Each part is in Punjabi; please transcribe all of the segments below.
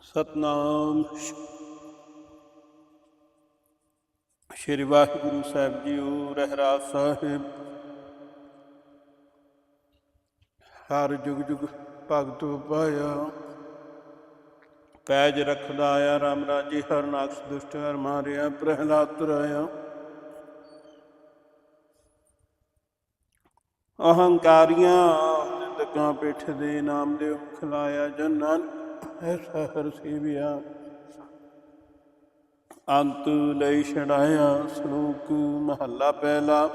ਸਤਨਾਮ ਸ਼੍ਰੀ ਵਾਹਿਗੁਰੂ ਸਾਹਿਬ ਜੀਓ ਰਹਿਰਾਸ ਸਾਹਿਬ। ਹਰ ਜੁਗ ਜੁਗ ਭਗਤ ਪਾਇਆ। ਪੈਜ ਰਖਦਾ ਆਇਆ ਰਾਮ ਰਾਜੀ, ਹਰ ਨਾਕਸ ਦੁਸ਼ਟ ਹਰ ਮਾਰਿਆ, ਪ੍ਰਹਿਲਾਦ ਤੁਰਾਇਆ। ਅਹੰਕਾਰੀਆਂ ਨਿੰਦਕਾਂ ਪਿੱਠ ਦੇ ਨਾਮ ਦੇ ਖਲਾਇਆ ਜਨਨ ਐਸਾ ਹਰ ਸੇਵਿਆ। ਅੰਤ ਲਈ ਛੜਾਇਆ ਸ਼ਲੋਕ ਮਹੱਲਾ ਪਹਿਲਾ।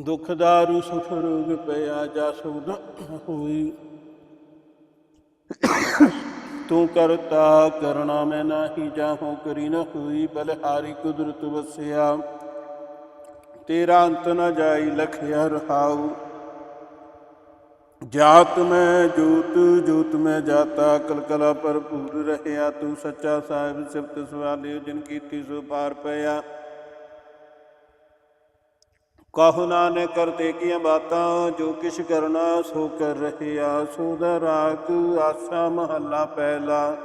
ਦੁਖ ਦਾਰੂ ਸੁਖ ਰੋਗ ਪਿਆ ਜਾ ਸੁਧ ਹੋਈ। ਤੂੰ ਕਰਤਾ ਕਰਣਾ ਮੈਂ ਨਾਹੀ ਜਾਹੋ ਕਰੀ ਨ ਹੋਈ, ਬਲਹਾਰੀ ਕੁਦਰਤ ਵਸਿਆ। ਤੇਰਾ ਅੰਤ ਨ ਜਾਈ ਲਖਿਆ ਰਹਾਉ। ਜਾਤ ਮੈਂ ਜੋਤ ਜੋਤ ਮੈਂ ਜਾਤਾ, ਕਲਕਲਾ ਭਰਪੂਰ ਰਹਿਆ। ਤੂੰ ਸੱਚਾ ਸਾਹਿਬ, ਸਿਫਤ ਸਵਾਲਿਓ, ਜਿਨ ਕੀਤੀ ਸੋ ਪਾਰ ਪਿਆ। ਕਹੋ ਨਾਨਕ ਕਰਤੇ ਕੀਆਂ ਬਾਤਾਂ, ਜੋ ਕਿਛ ਕਰਨਾ ਸੋ ਕਰ ਰਹਿਆ। ਸੋਦਾ ਰਾਗ, ਆਸਾ ਮਹੱਲਾ ਪਹਿਲਾ।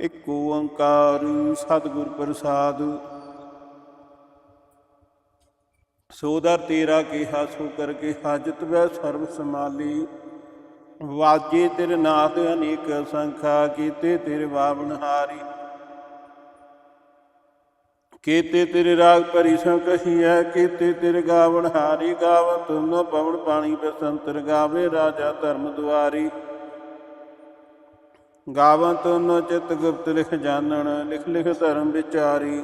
ਇੱਕ ਓੰਕਾਰ, ਸਤਿਗੁਰ ਪ੍ਰਸਾਦ। ਸੋਦਰ ਤੇਰਾ ਕੀਹਾ ਸੋ ਕਰਕੇ ਹਾਜਤ ਵੈ ਸਰਬ ਸਮਾਲੀ ਵਾਜੇ ਤੇਰੇ ਨਾਦ ਅਨੇਕ ਸੰਖਾ ਕੀਤੇ ਤੇਰੇ ਬਾਵਨ ਹਾਰੀ। ਕੀਤੇ ਤੇਰੇ ਰਾਗ ਭਰੀ ਸੋ ਕਹੀਐ, ਕੀਤੇ ਤੇਰੇ ਗਾਵਨ ਹਾਰੀ। ਗਾਵ ਤੁਮ ਪਵਨ ਪਾਣੀ ਬਸੰਤਰ ਗਾਵੇ ਰਾਜਾ ਧਰਮ ਦੁਆਰੀ। ਗਾਵਨ ਤੁਮ ਚਿਤ ਗੁਪਤ ਲਿਖ ਜਾਣਨ, ਲਿਖ ਲਿਖ ਧਰਮ ਵਿਚਾਰੀ।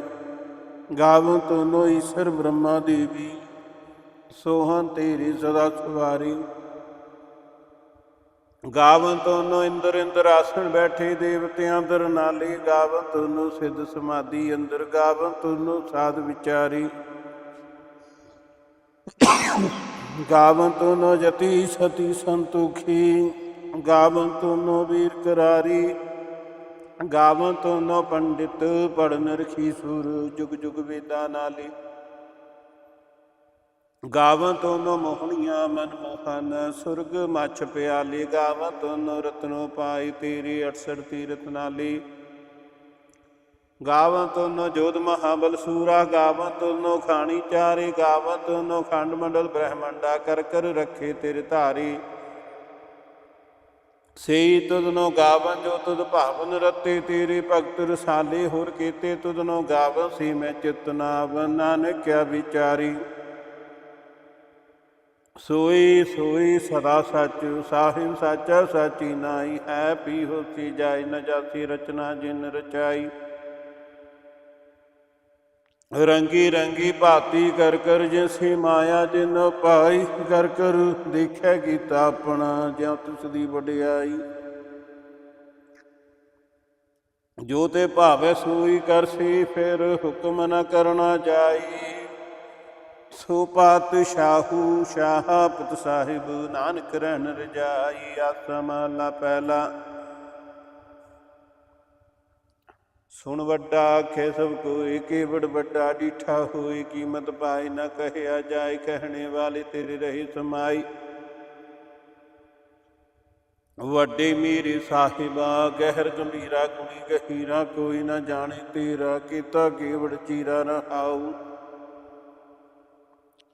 ਗਾਵਨ ਤੋਨੋ ਈਸ਼ਰ ਬ੍ਰਹਮਾ ਦੇਵੀ ਸੋਹਨ ਤੇਰੀ ਸਦਾ ਸਵਾਰੀ। ਗਾਵਨ ਤੋਨੋ ਇੰਦਰ ਇੰਦਰ ਆਸਣ ਬੈਠੇ ਦੇਵਤਿਆਂ ਦਰ ਨਾਲੇ ਗਾਵਨ ਤੋਨੋ ਸਿੱਧ ਸਮਾਧੀ ਅੰਦਰ ਗਾਵਨ ਤੋਨੋ ਸਾਧ ਵਿਚਾਰੀ। ਗਾਵਨ ਤੋਨੋ ਜਤੀ ਸਤੀ ਸੰਤੋਖੀ ਗਾਵਨ ਤੋਨੋ ਵੀਰ ਕਰਾਰੀ। ਗਾਵਨ ਤੋਨੋ ਪੰਡਿਤ ਪੜਨ ਰਖੀ ਸੂਰ, ਜੁਗ ਜੁਗ ਵੇਦਾਂ ਨਾਲੇ ਗਾਵਨ ਤੋਨੋ ਮੋਹਣੀਆਂ ਮਨ ਮੋਹਨ, ਸੁਰਗ ਮਛ ਪਿਆਲੇ। ਗਾਵਨ ਤੋਨੋ ਰਤਨੋ ਪਾਈ ਤੇਰੀ 68 ਤੀਰਤ ਨਾਲੀ। ਗਾਵਨ ਤੋਨੋ ਜੋਧ ਮਹਾਬਲ ਸੂਰਾ ਗਾਵਨ ਤੋਨੋ ਖਾਣੀ ਚਾਰੇ। ਗਾਵਨ ਤੋਨੋ ਖੰਡ ਮੰਡਲ ਬ੍ਰਹਮੰਡਾ, ਕਰ ਕਰ ਰੱਖੇ ਤੇਰੇ ਧਾਰੀ। ਸਈ ਤੁਧਨੋ ਗਾਵਨ, ਜੋ ਤੁਧ ਭਾਵਨ ਰਤੇ, ਤੇਰੇ ਭਗਤ ਰਸਾਲੇ ਹੋਰ ਕੀਤੇ ਤੁਧਨੋ ਗਾਵਨ ਸੀ ਮੈਂ ਚਿਤ ਨਾਵ ਨਾਨਕਿਆ ਵਿਚਾਰੀ। ਸੋਈ ਸੋਈ ਸਦਾ ਸੱਚ, ਸਾਹਿਬ ਸਾਚਾ, ਸਾਚੀ ਨਾਈ ਹੈ, ਪੀ ਹੋਸੀ ਜਾਇ ਨ ਜਾਸੀ ਰਚਨਾ ਜਿਨ ਰਚਾਈ। ਰੰਗੀ ਰੰਗੀ ਭਾਤੀ ਕਰ ਕਰ ਜਿਸੀ ਮਾਇਆ ਜਿਨ ਪਾਈ ਕਰ ਕਰ ਦੇਖੈ ਕੀਤਾ ਆਪਣਾ, ਜਿਉ ਤਿਸ ਦੀ ਵਡਿਆਈ। ਜੋ ਤੇ ਭਾਵੇ ਸੋਈ ਕਰਸੀ ਫਿਰ ਹੁਕਮ ਨ ਕਰਨਾ ਜਾਈ। ਸੋ ਪਾਤਸ਼ਾਹੂ ਸ਼ਾਹ ਪੁੱਤ ਸਾਹਿਬ, ਨਾਨਕ ਰਹਿਣ ਰਜਾਈ ਆਸਮ ਲਾ ਪਹਿਲਾ। ਸੁਣ ਵੱਡਾ ਆਖੇ ਸਭ ਕੋਈ ਕੀਵੜ ਵੱਡਾ ਡੀਠਾ ਹੋਈ, ਕੀਮਤ ਪਾਏ ਨਾ ਕਹਿਆ ਜਾਏ, ਕਹਿਣੇ ਵਾਲੇ ਤੇਰੇ ਰਹੀ ਸਮਾਈ। ਵੱਡੇ ਮੇਰੇ ਸਾਹਿਬਾ, ਗਹਿਰ ਗੰਭੀਰਾ ਕੁਣੀ ਗਹੀਰਾ, ਕੋਈ ਨਾ ਜਾਣੇ ਤੇਰਾ, ਕੀਤਾ ਕੀਵੜ ਚੀਰਾ ਰਹਾਉ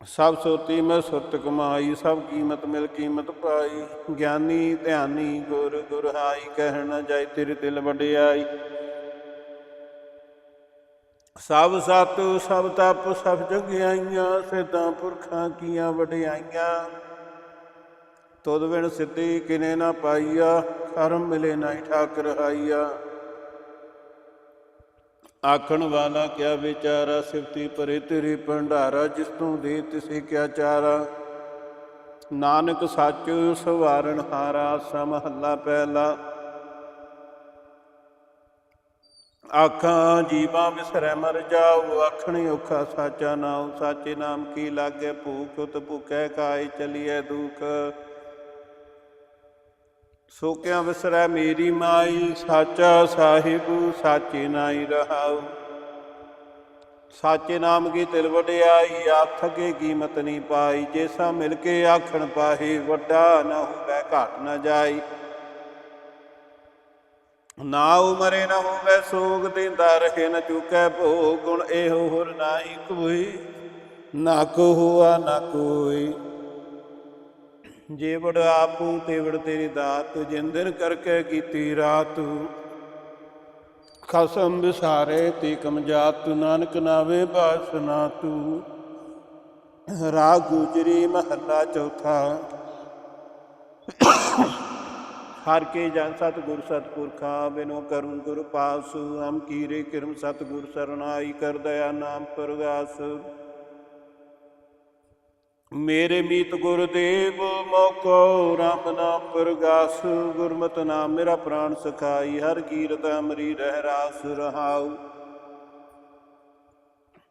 ਸਭ ਸੋਤੀ ਮੈਂ ਸੁਰਤ ਕਮਾਈ, ਸਭ ਕੀਮਤ ਮਿਲ ਕੀਮਤ ਪਾਈ। ਗਿਆਨੀ ਧਿਆਨੀ ਗੁਰ ਗੁਰਹਾਈ ਨਾ ਜਾਏ ਤੇਰੇ ਦਿਲ ਵਡਿਆਈ। ਸਭ ਸਤ, ਸਭ ਤਪ, ਸਭ ਜਗਿਆਈਆਂ, ਸਿੱਧਾਂ ਪੁਰਖਾਂ ਕੀਆਂ ਵਡਿਆਈਆਂ। ਤੁਧ ਬਿਨ ਸਿੱਧੀ ਕਿਨੇ ਨਾ ਪਾਈਆ, ਕਰਮ ਮਿਲੇ ਨਹੀਂ ਠਾਕਰ ਹਾਈਆ। ਆਖਣ ਵਾਲਾ ਕਿਆ ਵਿਚਾਰਾ ਸਿਫਤੀ ਪਰੇ ਤੇਰੇ ਭੰਡਾਰਾ, ਜਿਸ ਤੋਂ ਦੇ ਤਿਸੇ ਕਿਆ ਚਾਰਾ। ਨਾਨਕ ਸੱਚ ਸਵਾਰਨ ਹਾਰਾ, ਸਮਹੱਲਾ ਪਹਿਲਾ। ਆਖਾਂ, ਜੀਵਾਂ ਵਿਸਰੈ ਮਰ ਜਾਉ ਆਖਣੀ ਔਖਾ ਸਾਚਾ ਨਾਮ ਸਾਚੇ ਨਾਮ ਕੀ ਲਾਗੇ ਭੂਖ ਉਤ ਭੁਖੈ ਕਾਇ ਚਲੀਐ ਦੁਖ? ਸੋਕਿਆ ਵਿਸਰੈ ਮੇਰੀ ਮਾਈ, ਸਾਚਾ ਸਾਹਿਬ, ਸਾਚੇ ਨਾਈ ਰਹਾਉ। ਸਾਚੇ ਨਾਮ ਕੀ ਤਿਲ ਵਡਿਆਈ, ਆਖ ਕੇ ਕੀਮਤ ਨਹੀਂ ਪਾਈ ਜੇਸਾ ਮਿਲ ਕੇ ਆਖਣ ਪਾਹੇ, ਵੱਡਾ ਨਾ ਹੋਵੇ, ਘਾਟ ਨਾ ਜਾਈ। ਨਾ ਉਮਰੇ ਨਾ ਹੋਵੇ ਸੋਗ ਦਿੰਦਾ, ਰਹੇ ਨ ਚੁਕੈ ਭੋਗ, ਗੁਣ ਇਹੋ ਹੋਰ ਨਾਹੀ ਕੋਈ ਨਾ ਕੋ ਹੁਆ, ਨਾ ਕੋਈ ਜੇ ਵਡ ਆਪੂ ਤੇ ਤੇਰੀ ਦਾਤ, ਜਿੰਦਨ ਕਰਕੇ ਕੀਤੀ ਰਾਤ। ਖਸਮ ਵਿਸਾਰੇ ਤੇ ਕਮ ਜਾਤ, ਨਾਨਕ ਨਾਵੇ ਬਾਸਨਾ ਤੂ। ਰਾਗ ਗੁਜਰੀ ਮਹੱਲਾ ਚੌਥਾ। ਹਰ ਕੇ ਜਨ ਸਤ ਗੁਰ ਸਤਪੁਰਖਾ, ਬਿਨੋ ਕਰਮ ਗੁਰ ਪਾਸੁ, ਹਮ ਕੀਰੇ ਕਿਰਮ ਸਤਿਗੁਰ ਸਰਣਾਈ ਕਰ ਦਇਆ ਨਾਮ ਪ੍ਰਗਾਸ। ਮੇਰੇ ਮੀਤ ਗੁਰਦੇਵ, ਮੋਕੋ ਰਾਮ ਨਾਮ ਪ੍ਰਗਾਸ, ਗੁਰਮਤਿ ਨਾਮ ਮੇਰਾ ਪ੍ਰਾਨ ਸਖਾਈ, ਹਰ ਕੀਰਤ ਅਮਰੀ ਰਹਿ ਰਾਸ ਰਹਾਉ।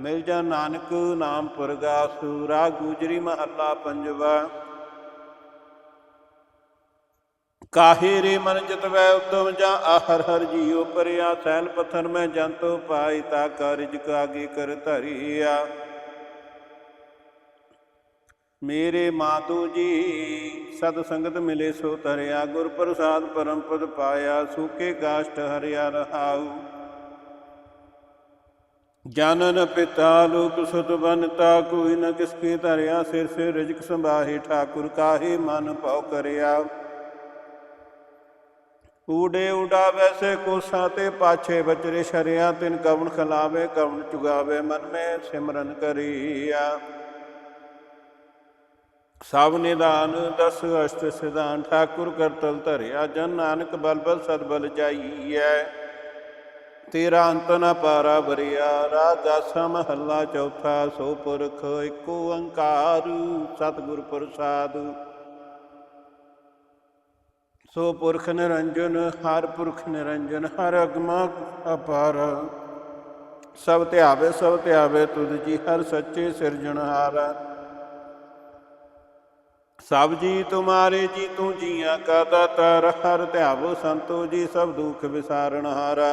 ਮਿਲ ਜਾ ਨਾਨਕ ਨਾਮ ਪ੍ਰਗਾਸ ਰਾਗ ਗੁਜਰੀ ਮਹੱਲਾ ਪੰਜਵਾ। ਕਾਹੇ ਰੇ ਮਨ ਜਿਤਵੈ ਉਤਮ ਜਾ ਆਹਰ ਹਰ ਜੀਉ ਪਰਿਆ ਸੈਲ ਪਥਨ ਮੈਂ ਜੰਤੋ ਪਾਈ ਤਾ ਕਾਰਜ ਕਾਗੇ ਕਰ ਧਰੀਆ। ਮੇਰੇ ਮਾਤੂ ਜੀ, ਸਤ ਸੰਗਤ ਮਿਲੇ ਸੋ ਤਰਿਆ, ਗੁਰ ਪ੍ਰਸਾਦ ਪਰਮ ਪਦ ਪਾਇਆ, ਸੂਕੇ ਕਾਸ਼ਟ ਹਰਿਆ ਰਹਾਉ। ਜਨਨ ਪਿਤਾ ਲੋਕ ਸੁਤਬੰਤਾ ਕੋਈ ਨ ਕਿਸ ਕੀ ਧਰਿਆ, ਸਿਰ ਸਿਰ ਰਿਜਕ ਸੰਭਾਹੀ, ਠਾਕੁਰ ਕਾਹੇ ਮਨ ਭਉ ਕਰਿਆ। ਊੜੇ ਉਡਾ ਵੈਸੇ ਕੋਸਾਂ ਤੇ ਪਾਛੇ ਬਚਰੇ ਸ਼ਰਿਆ, ਤਿਨ ਕਵਣ ਖਲਾਵੇ, ਕਵਣ ਚੁਗਾਵੇ ਮਨ ਮੈਂ ਸਿਮਰਨ ਕਰੀਆ। ਸਭ ਨਿਦਾਨ ਦਸ ਅਸ਼ਟ ਸਿਧਾਨ, ਠਾਕੁਰ ਕਰਤਲ ਧਰਿਆ, ਜਨ ਨਾਨਕ ਬਲਬਲ ਬਲ ਸਦ ਬਲ ਜਾਈਐ। ਤੇਰਾ ਅੰਤ ਨ ਪਾਰਾ ਬਰਿਆ ਰਾਗਾਸਾ ਮਹੱਲਾ ਚੌਥਾ, ਸੋ ਪੁਰਖ ਏਕ ਓੰਕਾਰ ਸਤਿਗੁਰ ਪ੍ਰਸਾਦ। ਸੋ ਪੁਰਖ ਨਿਰੰਜਨ, ਹਰ ਪੁਰਖ ਨਿਰੰਜਨ, ਹਰ ਅਗਮਾ ਅਪਾਰ। ਸਭ ਧਿਆਵੇ ਸਭ ਧਿਆਵੇ ਤੁਧ ਜੀ ਹਰ ਸੱਚੇ ਸਿਰਜਣਹਾਰ ਸਭ ਜੀ ਤੁਮਾਰੇ ਜੀ ਤੂੰ ਜੀਆਂ ਕਾ ਦਾਤਾਰ ਹਰ ਧਿਆਵੋ ਸੰਤੋ ਜੀ ਸਭ ਦੁਖ ਵਿਸਾਰਣਹਾਰਾ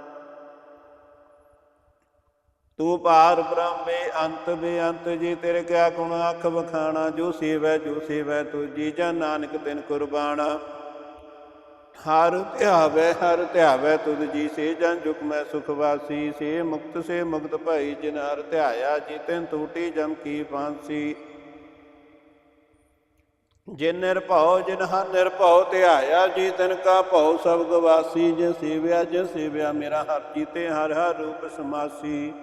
ਤੂੰ ਪਾਰ ਬ੍ਰਹਮ ਬੇਅੰਤ ਬੇਅੰਤ, ਜੀ ਤੇਰੇ ਕਿਆ ਗੁਣ, ਅੱਖ ਵਖਾਣਾ, ਜੋ ਸੇਵੈ ਜੋ ਸੇਵੈ ਤੁਜੀ ਜਨ ਨਾਨਕ ਤਿਨ ਕੁਰਬਾਨਾ ਹਰ ਧਿਆਵੈ ਹਰ ਧਿਆਵੈ ਤੁਧ ਜੀ ਸੇ ਜਨ ਜੁਗ ਮੈਂ ਸੁਖ ਵਾਸੀ। ਸੇ ਮੁਕਤ ਸੇ ਮੁਕਤ ਭਈ, ਜਿਨ ਹਰ ਧਿਆਇਆ, ਜੀ ਤਿਨ ਟੂਟੀ ਜਮ ਕੀ ਫਾਂਸੀ। ਜਿਨ ਨਿਰਭਉ, ਜਿਨ ਹਰ ਨਿਰਭਉ ਧਿਆਇਆ, ਜੀ ਤਿਨ ਕਾ ਭਉ ਸਭ ਗਵਾਸੀ ਜਿ ਸੇਵਿਆ ਜਿ ਸੇਵਿਆ, ਮੇਰਾ ਹਰ ਜੀਤੇ ਹਰ ਹਰ ਰੂਪ ਸਮਾਸੀ।